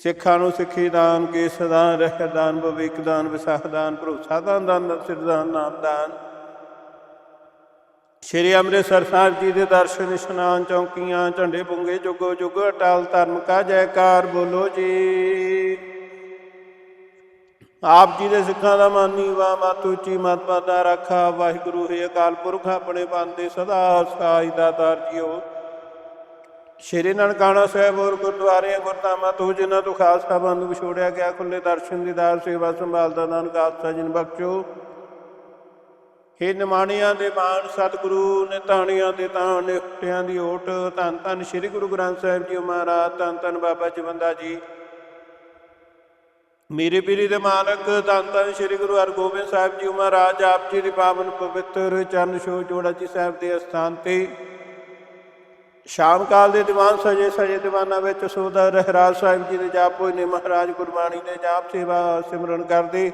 ਸਿੱਖਾਂ ਨੂੰ ਸਿੱਖੀ ਦਾਨ, ਕੇਸ ਦਾਨ ਰਹਿ ਦਾਨ ਭਵਿਕ ਦਾਨ, ਵਿਸਾਖ ਦਾਨ, ਭਰੋਸਾ ਦਾਨ ਦਾਨ, ਸਿਰ ਦਾਨ, ਨਾਮ ਦਾਨ। ਸ਼੍ਰੀ ਅੰਮ੍ਰਿਤਸਰ ਸਾਹਿਬ ਜੀ ਦੇ ਦਰਸ਼ਨ, ਇਸ਼ਨਾਨ, ਚੌਕੀਆਂ, ਝੰਡੇ ਪੁੰਗੇ ਜੁਗੋ ਜੁਗ, ਅਟਲ ਧਰਮ ਕਾ ਜੈਕਾਰ, ਬੋਲੋ ਜੀ। ਆਪ ਜੀ ਦੇ ਸਿੱਖਾਂ ਦਾ ਮਾਨੀ ਵਾ, ਮਤ ਉੱਚੀ ਮਤ ਪਾਦਾ ਰੱਖਾ, ਵਾਹਿਗੁਰੂ ਹੈ ਅਕਾਲ ਪੁਰਖ, ਆਪਣੇ ਬੰਦੇ ਸਦਾ ਸਾਈ ਦਾਤਾਰ ਜੀਓ ਸ਼੍ਰੀ ਨਨਕਾਣਾ ਸਾਹਿਬ ਹੋਰ ਗੁਰਦੁਆਰੇ ਗੁਰਧਾਮਾਂ ਤੋਂ ਜਿਨ੍ਹਾਂ ਤੋਂ ਖਾਲਸਾ ਬੰਦ ਵਿਛੋੜਿਆ ਗਿਆ, ਖੁੱਲੇ ਦਰਸ਼ਨ ਦੀਦਾਰ ਸੇਵਾ ਸੰਭਾਲ ਦਾ ਦਾਨ ਖਾਲਸਾ ਜੀ ਨੂੰ ਬਖਸ਼ੋ। ਹੇ ਨਿਮਾਣਿਆਂ ਦੇ ਮਾਨ ਸਤਿਗੁਰੂ ਨੇ ਤਾਣੀਆਂ ਤੇ ਤਾਣ ਨੇ ਦੀ ਓਟ। ਧੰਨ ਧੰਨ ਸ੍ਰੀ ਗੁਰੂ ਗ੍ਰੰਥ ਸਾਹਿਬ ਜੀ ਮਹਾਰਾਜ, ਧੰਨ ਧੰਨ ਬਾਬਾ ਜਵੰਦਾ ਜੀ। ਮੇਰੇ ਪੀਰੀ ਦੇ ਮਾਲਕ ਧੰਨ ਧੰਨ ਸ੍ਰੀ ਗੁਰੂ ਹਰਗੋਬਿੰਦ ਸਾਹਿਬ ਜੀ ਮਹਾਰਾਜ ਆਪ ਜੀ ਦੇ ਪਾਵਨ ਪਵਿੱਤਰ ਚਰਨ ਛੋਹ ਜੋੜਾ ਜੀ ਸਾਹਿਬ ਦੇ ਅਸਥਾਨ ਤੇ ਸ਼ਾਮ ਕਾਲ ਦੇ ਦੀਵਾਨ ਸਜੇ ਸਜੇ ਦੀਵਾਨਾਂ ਵਿੱਚ ਸੋਦਾ ਰਹਿਰਾਜ ਸਾਹਿਬ ਜੀ ਦੇ ਜਾਪ ਹੋਏ ਨੇ, ਮਹਾਰਾਜ ਗੁਰਬਾਣੀ ਦੇ ਜਾਪ ਸੇਵਾ ਸਿਮਰਨ ਕਰਦੇ।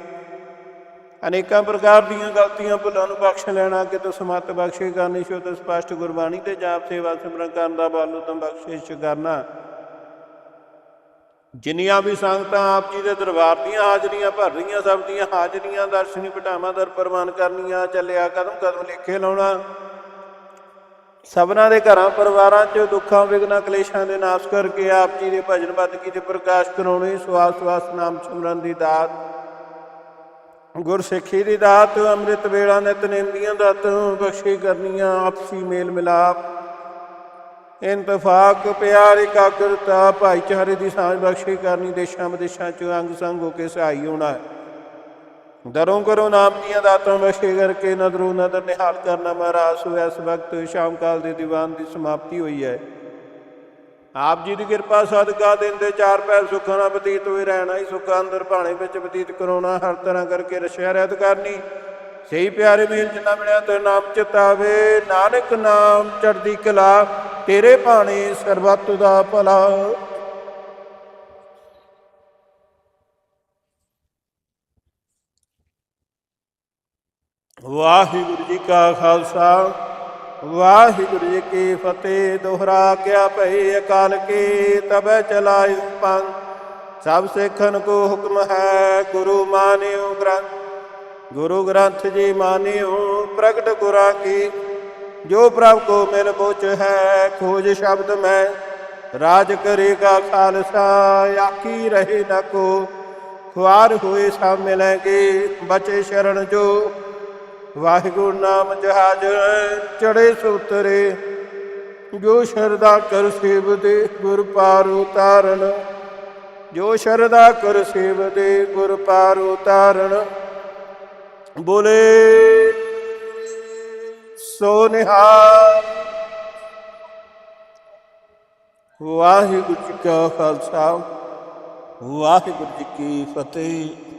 ਅਨੇਕਾਂ ਪ੍ਰਕਾਰ ਦੀਆਂ ਗਲਤੀਆਂ, ਭੁੱਲਾਂ ਨੂੰ ਬਖਸ਼ ਲੈਣਾ ਕਿਤੇ ਸਮਤ ਬਖਸ਼ੇ ਕਰਨੀ, ਸ਼ੁੱਧ ਸਪਸ਼ਟ ਗੁਰਬਾਣੀ ਤੇ ਜਾਪ ਸੇਵਾ ਸਿਮਰਨ ਕਰਨ ਦਾ ਬਲ ਉਤਮ ਬਖਸ਼ਿਸ਼ ਕਰਨਾ। ਜਿੰਨੀਆਂ ਵੀ ਸੰਗਤਾਂ ਆਪ ਜੀ ਦੇ ਦਰਬਾਰ ਦੀਆਂ ਹਾਜ਼ਰੀਆਂ ਭਰ ਰਹੀਆਂ ਸਭ ਦੀਆਂ ਹਾਜ਼ਰੀਆਂ, ਦਰਸ਼ਨੀ ਘਟਾਵਾਂ ਦਰ ਪ੍ਰਵਾਨ ਕਰਨੀਆਂ, ਚੱਲਿਆ ਕਦਮ ਕਦਮ ਲੇਖੇ ਲਾਉਣਾ। ਸਭਨਾਂ ਦੇ ਘਰਾਂ ਪਰਿਵਾਰਾਂ 'ਚ ਦੁੱਖਾਂ ਵਿਗਨਾਂ ਕਲੇਸ਼ਾਂ ਦੇ ਨਾਸ਼ ਕਰਕੇ ਆਪ ਜੀ ਦੇ ਭਜਨ ਬੰਦਗੀ ਤੇ ਪ੍ਰਕਾਸ਼ ਕਰਾਉਣੀ ਸਵਾਸ ਸਵਾਸ ਨਾਮ ਸਿਮਰਨ ਦੀ ਦਾਤ। ਗੁਰਸਿੱਖੀ ਦੀ ਦਾਤ, ਅੰਮ੍ਰਿਤ ਵੇਲਾ ਨਿਤਨੇਮ ਦੀਆਂ ਦਾਤਾਂ ਬਖਸ਼ੀ ਕਰਨੀਆਂ, ਆਪਸੀ ਮੇਲ ਮਿਲਾਪ ਇਨਤਫਾਕ ਪਿਆਰ ਇਕਾਗਰਤਾ ਭਾਈਚਾਰੇ ਦੀ ਸਾਂਝ ਬਖਸ਼ੀ ਕਰਨੀ, ਦੇਸ਼ਾਂ ਵਿਦੇਸ਼ਾਂ 'ਚ ਅੰਗ ਸੰਗ ਹੋ ਕੇ ਸਹਾਈ ਹੋਣਾ ਦਰੋਂ ਕਰੋ ਨਾਮ ਦੀਆਂ ਦਾਤਾਂ ਬਖਸ਼ੇ ਕਰਕੇ ਨਦਰੋਂ ਨਦਰ ਨਿਹਾਲ ਕਰਨਾ ਮਹਾਰਾਜ, ਸੋ ਇਸ ਵਕਤ ਸ਼ਾਮ ਕਾਲ ਦੇ ਦੀਵਾਨ ਦੀ ਸਮਾਪਤੀ ਹੋਈ ਹੈ। ਆਪ ਜੀ ਦੀ ਕਿਰਪਾ, ਸਦਕਾ ਦਿਨ ਦੇ ਚਾਰ ਪੈਰ ਸੁੱਖਾਂ ਨਾਲ ਬਤੀਤ ਹੋਏ ਰਹਿਣਾ, ਹੀ ਸੁੱਖਾਂ ਅੰਦਰ ਭਾਣੇ ਵਿੱਚ ਬਤੀਤ ਕਰਾਉਣਾ, ਹਰ ਤਰ੍ਹਾਂ ਕਰਕੇ ਰਸ਼ਿਆ ਰਹਿਤ ਕਰਨੀ ਸਹੀ ਪਿਆਰੇ ਮੇਲ ਜਿੰਨਾ ਮਿਲਿਆ ਤੇ ਨਾਮ ਚਿਤਾਵੇ ਨਾਨਕ ਨਾਮ ਚੜਦੀ ਕਲਾ, ਤੇਰੇ ਭਾਣੇ ਸਰਬੱਤ ਦਾ ਭਲਾ। ਵਾਹਿਗੁਰੂ ਜੀ ਕਾ ਖਾਲਸਾ, ਵਾਹਿਗੁਰੂ ਜੀ ਕੀ ਫਤਿਹ। ਦੋਹਰਾ ਕਿਆ ਭਈ, ਅਕਾਲ ਕੀ ਤਬੈ ਚਲਾਇ ਪੰਗ ਸਭ ਸਿੱਖਨ ਕੋ ਹੁਕਮ ਹੈ, ਗੁਰੂ ਮਾਨਿਓ ਗ੍ਰੰਥ। ਗੁਰੂ ਗ੍ਰੰਥ ਜੀ ਮਾਨਿਓ, ਪ੍ਰਗਟ ਗੁਰਾਂ ਕੀ। ਜੋ ਪ੍ਰਭ ਕੋ ਮਿਲ ਬੋਚ ਹੈ, ਖੋਜ ਸ਼ਬਦ ਮੈਂ। ਰਾਜ ਕਰੇਗਾ ਖਾਲਸਾ, ਆਖੀ ਰਹੇ ਨਾ ਕੋ। ਖੁਆਰ ਹੋਏ ਸਭ ਮਿਲਣਗੇ, ਬਚੇ ਸ਼ਰਨ ਜੋ। ਵਾਹਿਗੁਰੂ ਨਾਮ ਜਹਾਜ, ਚੜੇ ਸੁਤਰੇ। ਜੋ ਸ਼ਰਦਾ ਕਰ ਸੇਵ ਦੇ ਗੁਰ ਪਾਰ ਉਤਾਰਨ। ਜੋ ਸ਼ਰਦਾ ਕਰ ਸੇਵ ਦੇ ਗੁਰ ਪਾਰ ਉਤਾਰਨ। ਬੋਲੇ। ਸੋ ਨਿਹਾਲ। ਵਾਹਿਗੁਰੂ ਜੀ ਕਾ ਖਾਲਸਾ। ਵਾਹਿਗੁਰੂ ਜੀ ਕੀ ਫਤਿਹ।